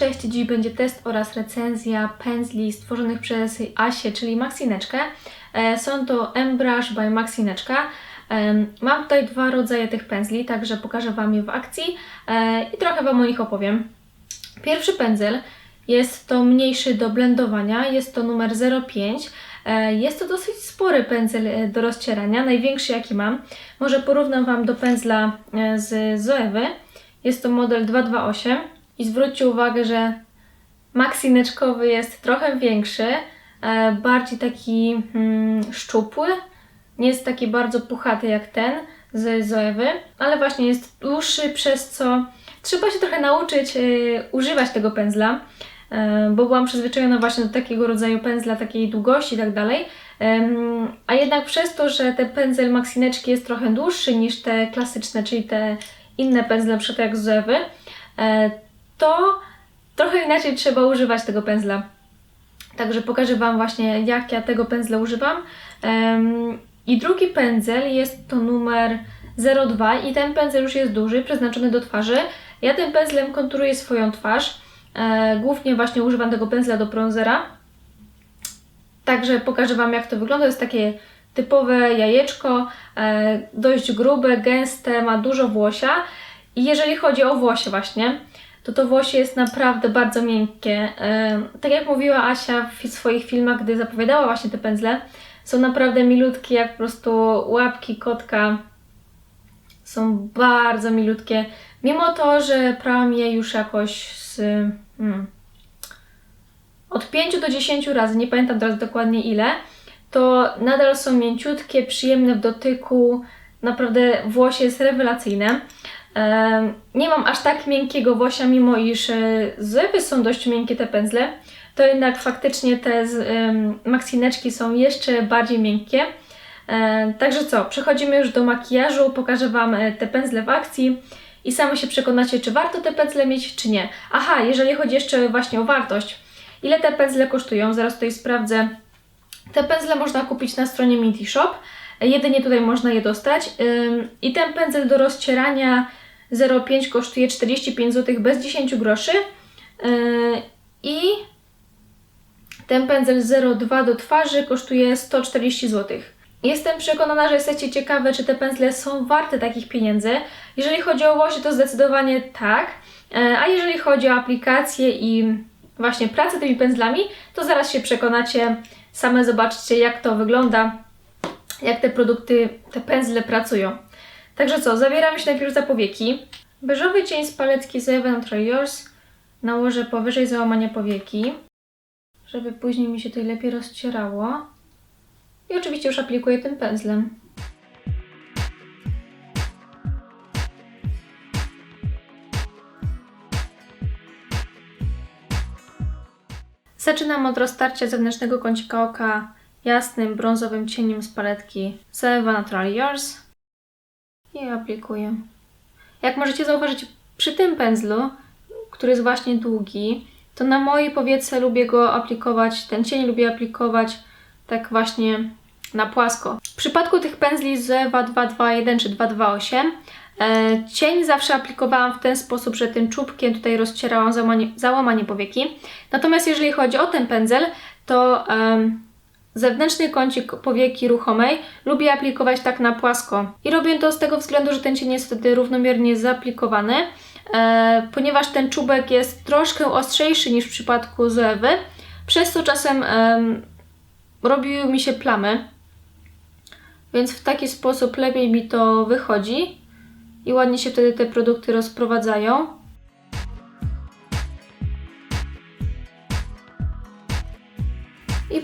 Cześć, dziś będzie test oraz recenzja pędzli stworzonych przez Asię, czyli Maxineczkę. E, Są to Embrush by Maxineczka. Em, Mam tutaj dwa rodzaje tych pędzli, także pokażę Wam je w akcji e, i trochę Wam o nich opowiem. Pierwszy pędzel jest to mniejszy do blendowania, jest to numer 05. E, Jest to dosyć spory pędzel e, do rozcierania, największy jaki mam. Może porównam Wam do pędzla e, z Zoewy. Jest to model 228 i zwróćcie uwagę, że maksineczkowy jest trochę większy, e, bardziej taki mm, szczupły, nie jest taki bardzo puchaty jak ten z Zoewy, ale właśnie jest dłuższy, przez co trzeba się trochę nauczyć e, używać tego pędzla, e, bo byłam przyzwyczajona właśnie do takiego rodzaju pędzla, takiej długości i tak dalej. A jednak przez to, że ten pędzel maksineczki jest trochę dłuższy niż te klasyczne, czyli te inne pędzle, na przykład jak z to trochę inaczej trzeba używać tego pędzla. Także pokażę Wam właśnie, jak ja tego pędzla używam. I drugi pędzel jest to numer 02 i ten pędzel już jest duży, przeznaczony do twarzy. Ja tym pędzlem konturuję swoją twarz. E, głównie właśnie używam tego pędzla do bronzera. Także pokażę Wam, jak to wygląda. jest takie typowe jajeczko, e, dość grube, gęste, ma dużo włosia. I jeżeli chodzi o włosie właśnie, to to włosie jest naprawdę bardzo miękkie. E, tak jak mówiła Asia w swoich filmach, gdy zapowiadała właśnie te pędzle, są naprawdę milutkie, jak po prostu łapki kotka. Są bardzo milutkie. Mimo to, że prałam je już jakoś z... Hmm, od 5 do 10 razy, nie pamiętam teraz dokładnie ile, to nadal są mięciutkie, przyjemne w dotyku. Naprawdę włosie jest rewelacyjne. Nie mam aż tak miękkiego włosia, mimo iż e, z Ewy są dość miękkie te pędzle, to jednak faktycznie te Maxineczki są jeszcze bardziej miękkie. E, Także co, przechodzimy już do makijażu, pokażę Wam e, te pędzle w akcji i same się przekonacie, czy warto te pędzle mieć, czy nie. Aha, jeżeli chodzi jeszcze właśnie o wartość, ile te pędzle kosztują, zaraz tutaj sprawdzę. Te pędzle można kupić na stronie Minty Shop. Jedynie tutaj można je dostać. I ten pędzel do rozcierania 0,5 kosztuje 45 zł bez 10 groszy. Yy, I ten pędzel 0,2 do twarzy kosztuje 140 zł. Jestem przekonana, że jesteście ciekawe, czy te pędzle są warte takich pieniędzy. Jeżeli chodzi o łosie, to zdecydowanie tak. E, A jeżeli chodzi o aplikacje i właśnie pracę tymi pędzlami, to zaraz się przekonacie. Same zobaczcie, jak to wygląda, jak te produkty, te pędzle pracują. Także co, zabieramy się najpierw za powieki. Beżowy cień z paletki Zeve Natural Yours nałożę powyżej załamania powieki, żeby później mi się to lepiej rozcierało. I oczywiście już aplikuję tym pędzlem. Zaczynam od roztarcia zewnętrznego kącika oka jasnym, brązowym cieniem z paletki Zeva Natural Yours i aplikuję. Jak możecie zauważyć przy tym pędzlu, który jest właśnie długi, to na mojej powiece lubię go aplikować, ten cień lubię aplikować tak właśnie na płasko. W przypadku tych pędzli z Eva 221 czy 228 e, cień zawsze aplikowałam w ten sposób, że tym czubkiem tutaj rozcierałam załamanie, załamanie powieki. Natomiast jeżeli chodzi o ten pędzel, to em, zewnętrzny kącik powieki ruchomej lubię aplikować tak na płasko. I robię to z tego względu, że ten cień jest wtedy równomiernie zaaplikowany, e, ponieważ ten czubek jest troszkę ostrzejszy niż w przypadku Zoewy, przez co czasem em, robiły mi się plamy. Więc w taki sposób lepiej mi to wychodzi i ładnie się wtedy te produkty rozprowadzają.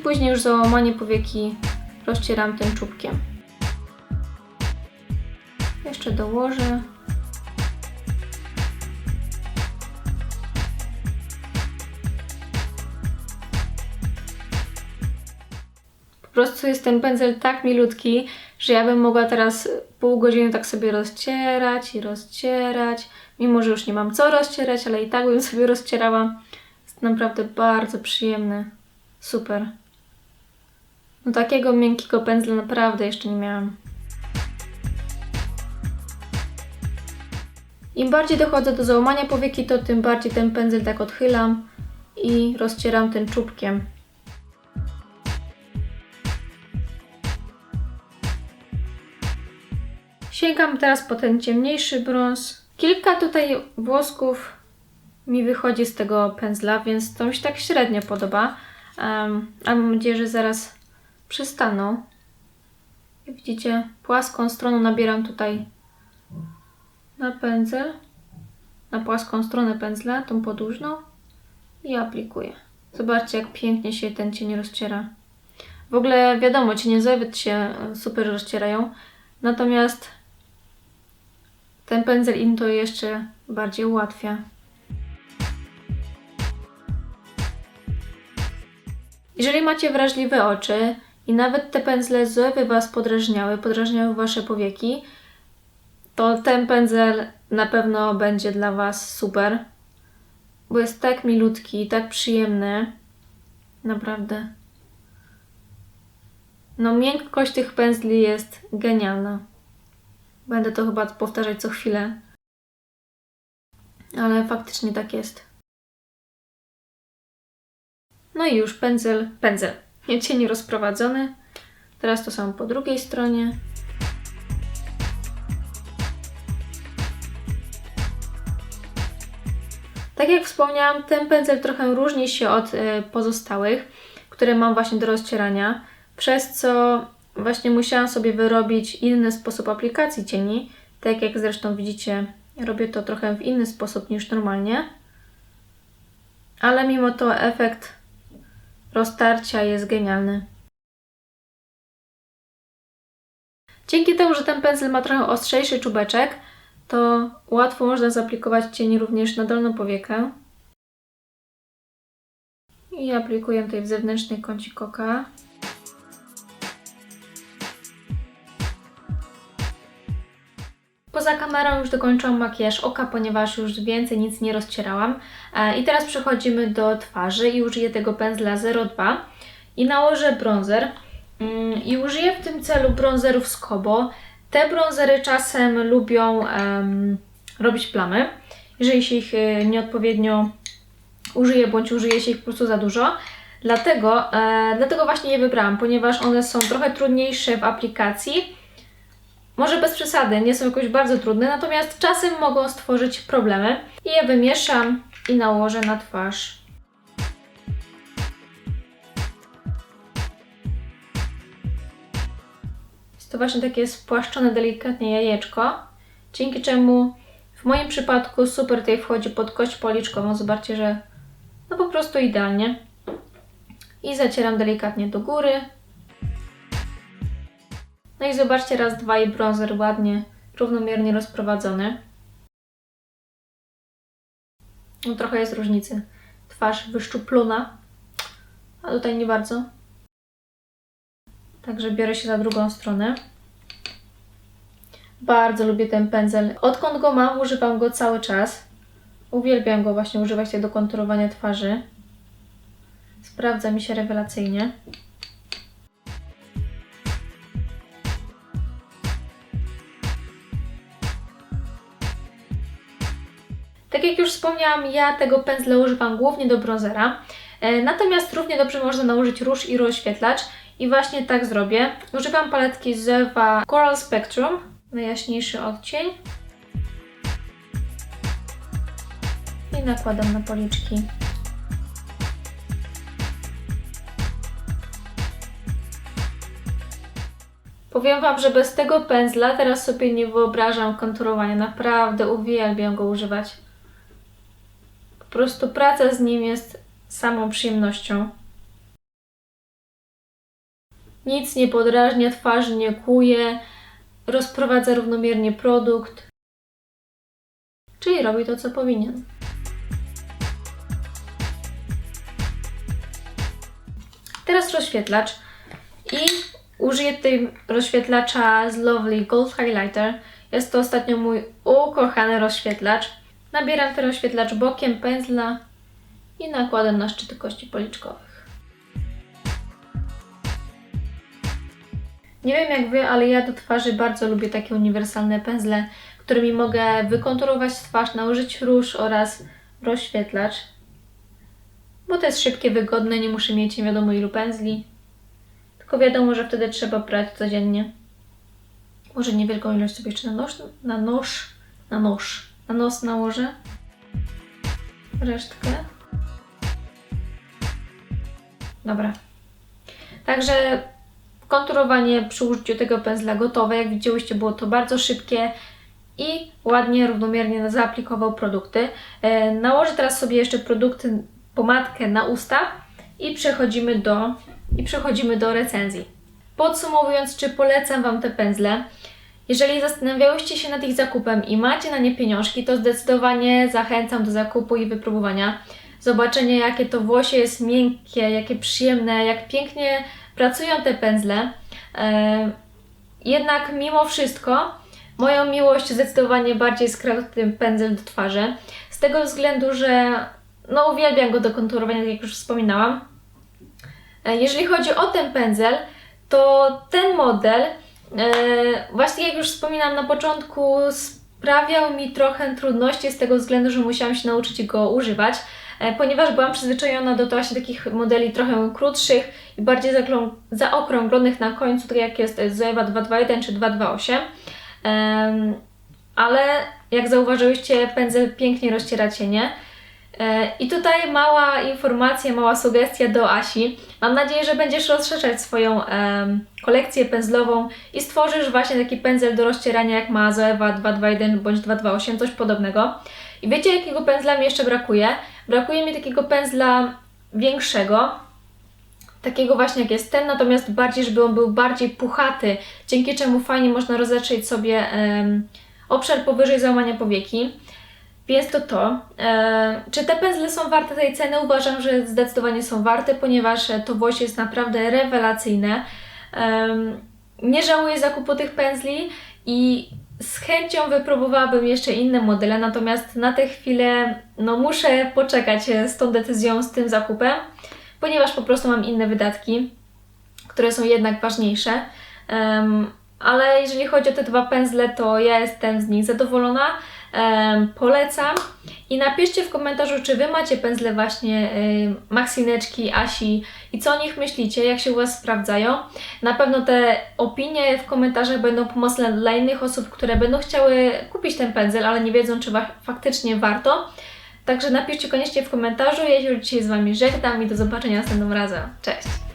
Później już załamanie powieki rozcieram tym czubkiem. Jeszcze dołożę. Po prostu jest ten pędzel tak milutki, że ja bym mogła teraz pół godziny tak sobie rozcierać i rozcierać. Mimo, że już nie mam co rozcierać, ale i tak bym sobie rozcierała. Jest naprawdę bardzo przyjemny. Super. No takiego miękkiego pędzla naprawdę jeszcze nie miałam. Im bardziej dochodzę do załamania powieki, to tym bardziej ten pędzel tak odchylam i rozcieram tym czubkiem. Sięgam teraz po ten ciemniejszy brąz. Kilka tutaj włosków mi wychodzi z tego pędzla, więc to mi się tak średnio podoba. Um, mam nadzieję, że zaraz przestaną. Jak widzicie, płaską stroną nabieram tutaj na pędzel, na płaską stronę pędzla, tą podłużną i aplikuję. Zobaczcie, jak pięknie się ten cień rozciera. W ogóle wiadomo, cienie Zewit się e, super rozcierają, natomiast ten pędzel im to jeszcze bardziej ułatwia. Jeżeli macie wrażliwe oczy i nawet te pędzle Zoewy Was podrażniały, podrażniały Wasze powieki, to ten pędzel na pewno będzie dla Was super, bo jest tak milutki, tak przyjemny. Naprawdę. No, miękkość tych pędzli jest genialna. Będę to chyba powtarzać co chwilę. Ale faktycznie tak jest. No i już pędzel, pędzel. Cień rozprowadzony. Teraz to samo po drugiej stronie. Tak jak wspomniałam, ten pędzel trochę różni się od y, pozostałych, które mam właśnie do rozcierania, przez co właśnie musiałam sobie wyrobić inny sposób aplikacji cieni. Tak jak zresztą widzicie, robię to trochę w inny sposób niż normalnie. Ale mimo to efekt roztarcia jest genialny. Dzięki temu, że ten pędzel ma trochę ostrzejszy czubeczek, to łatwo można zaaplikować cień również na dolną powiekę. I aplikuję tutaj w zewnętrzny kącik oka. Poza kamerą już dokończyłam makijaż oka, ponieważ już więcej nic nie rozcierałam. E, I teraz przechodzimy do twarzy i użyję tego pędzla 02 i nałożę bronzer. Mm, I użyję w tym celu bronzerów z Kobo. Te bronzery czasem lubią um, robić plamy, jeżeli się ich y, nieodpowiednio użyje, bądź użyje się ich po prostu za dużo. Dlatego, e, dlatego właśnie je wybrałam, ponieważ one są trochę trudniejsze w aplikacji. Może bez przesady, nie są jakoś bardzo trudne, natomiast czasem mogą stworzyć problemy. I je wymieszam i nałożę na twarz. Jest to właśnie takie spłaszczone delikatnie jajeczko, dzięki czemu w moim przypadku super tutaj wchodzi pod kość policzkową. Zobaczcie, że no po prostu idealnie. I zacieram delikatnie do góry. No i zobaczcie raz, dwa i bronzer ładnie, równomiernie rozprowadzony. No trochę jest różnicy. Twarz wyszczuplona, a tutaj nie bardzo. Także biorę się za drugą stronę. Bardzo lubię ten pędzel. Odkąd go mam, używam go cały czas. Uwielbiam go właśnie używać do konturowania twarzy. Sprawdza mi się rewelacyjnie. Jak już wspomniałam, ja tego pędzla używam głównie do bronzera. E, Natomiast równie dobrze można nałożyć róż i rozświetlacz i właśnie tak zrobię. Używam paletki Zewa Coral Spectrum, najjaśniejszy odcień. I nakładam na policzki. Powiem Wam, że bez tego pędzla teraz sobie nie wyobrażam konturowania. Naprawdę uwielbiam go używać. Po prostu praca z nim jest samą przyjemnością. Nic nie podrażnia, twarzy nie kuje, rozprowadza równomiernie produkt, czyli robi to, co powinien. Teraz rozświetlacz i użyję tutaj rozświetlacza z Lovely Gold Highlighter. Jest to ostatnio mój ukochany rozświetlacz. Nabieram ten rozświetlacz bokiem pędzla i nakładam na szczyty kości policzkowych. Nie wiem jak Wy, ale ja do twarzy bardzo lubię takie uniwersalne pędzle, którymi mogę wykonturować twarz, nałożyć róż oraz rozświetlacz. Bo to jest szybkie, wygodne, nie muszę mieć nie wiadomo ilu pędzli. Tylko wiadomo, że wtedy trzeba brać codziennie. Może niewielką ilość sobie jeszcze na nóż, na nóż, na nóż, na nos nałożę. Resztkę. Dobra. Także konturowanie przy użyciu tego pędzla gotowe. Jak widziałyście, było to bardzo szybkie i ładnie, równomiernie zaaplikował produkty. E, nałożę teraz sobie jeszcze produkty, pomadkę na usta i przechodzimy do, i przechodzimy do recenzji. Podsumowując, czy polecam Wam te pędzle? Jeżeli zastanawiałyście się nad ich zakupem i macie na nie pieniążki, to zdecydowanie zachęcam do zakupu i wypróbowania. Zobaczenia, jakie to włosie jest miękkie, jakie przyjemne, jak pięknie pracują te pędzle. E, jednak mimo wszystko moją miłość zdecydowanie bardziej skradł ten pędzel do twarzy. Z tego względu, że no uwielbiam go do konturowania, tak jak już wspominałam. E, Jeżeli chodzi o ten pędzel, to ten model, właśnie jak już wspominałam na początku, sprawiał mi trochę trudności z tego względu, że musiałam się nauczyć go używać, e, ponieważ byłam przyzwyczajona do właśnie takich modeli trochę krótszych i bardziej zaokrąglonych na końcu, tak jak jest Zoewa 221 czy 228. Em, ale jak zauważyłyście, pędzel pięknie rozciera cienie. E, I tutaj mała informacja, mała sugestia do Asi. Mam nadzieję, że będziesz rozszerzać swoją kolekcję pędzlową i stworzysz właśnie taki pędzel do rozcierania, jak ma Zoewa 221 bądź 228, coś podobnego. I wiecie, jakiego pędzla mi jeszcze brakuje? Brakuje mi takiego pędzla większego, takiego właśnie jak jest ten, natomiast bardziej, żeby on był bardziej puchaty, dzięki czemu fajnie można rozetrzeć sobie obszar powyżej załamania powieki. Więc to to. E, czy te pędzle są warte tej ceny? Uważam, że zdecydowanie są warte, ponieważ to włosie jest naprawdę rewelacyjne. Nie żałuję zakupu tych pędzli i z chęcią wypróbowałabym jeszcze inne modele, natomiast na tę chwilę no, muszę poczekać e, z tą decyzją, z tym zakupem, ponieważ po prostu mam inne wydatki, które są jednak ważniejsze. Ale jeżeli chodzi o te dwa pędzle, to ja jestem z nich zadowolona. Polecam. I napiszcie w komentarzu, czy Wy macie pędzle właśnie em, Maxineczki, Asi i co o nich myślicie, jak się u Was sprawdzają. Na pewno te opinie w komentarzach będą pomocne dla innych osób, które będą chciały kupić ten pędzel, ale nie wiedzą, czy wa- faktycznie warto. Także napiszcie koniecznie w komentarzu. Ja się dzisiaj z Wami żegnam i do zobaczenia następnym razem. Cześć!